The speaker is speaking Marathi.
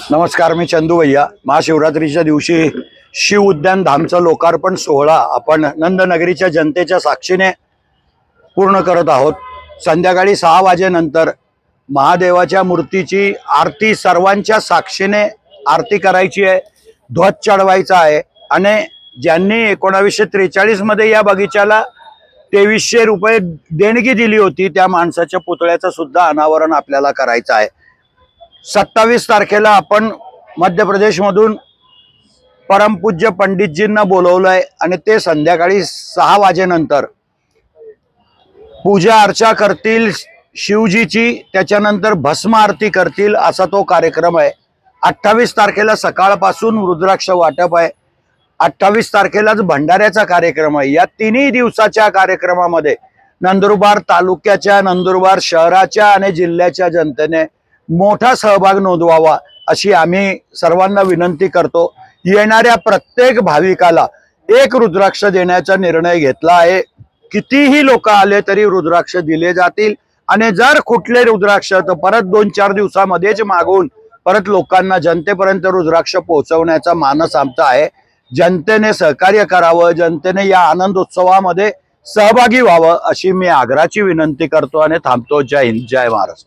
नमस्कार मी चंदू भैया. महाशिवरात्रीच्या दिवशी शिव उद्यान धामचं लोकार्पण सोहळा आपण नंदनगरीच्या जनतेच्या साक्षीने पूर्ण करत आहोत. संध्याकाळी सहा वाजेनंतर महादेवाच्या मूर्तीची आरती सर्वांच्या साक्षीने आरती करायची आहे ध्वज चढवायचा आहे आणि ज्यांनी एकोणावीसशे त्रेचाळीसमध्ये या बगीचाला तेवीसशे रुपये देणगी दिली होती त्या माणसाच्या पुतळ्याचं सुद्धा अनावरण आपल्याला करायचं आहे. सत्तावीस तारखेला आपण मध्य प्रदेशमधून परमपूज्य पंडितजींना बोलवलंय आणि ते संध्याकाळी सहा वाजेनंतर पूजा अर्चा करतील शिवजीची त्याच्यानंतर भस्म आरती करतील असा तो कार्यक्रम आहे. अठ्ठावीस तारखेला सकाळपासून रुद्राक्ष वाटप आहे. अठ्ठावीस तारखेलाच भंडाऱ्याचा कार्यक्रम आहे. या तिन्ही दिवसाच्या कार्यक्रमामध्ये नंदुरबार तालुक्याच्या नंदुरबार शहराच्या आणि जिल्ह्याच्या जनतेने मोठा सहभाग नोंदवावा अशी आम्ही सर्वांना विनंती करतो. येणाऱ्या प्रत्येक भाविकाला एक रुद्राक्ष देण्याचा निर्णय घेतला आहे. कितीही लोक आले तरी रुद्राक्ष दिले जातील. आणि जर कुठले रुद्राक्ष तर परत दोन चार दिवसामध्येच मागवून परत लोकांना जनतेपर्यंत रुद्राक्ष पोहोचवण्याचा मानस आमचा आहे. जनतेने सहकार्य करावं जनतेने या आनंद उत्सवामध्ये सहभागी व्हावं अशी मी आग्राची विनंती करतो आणि थांबतो. जय हिंद जय महाराष्ट्र.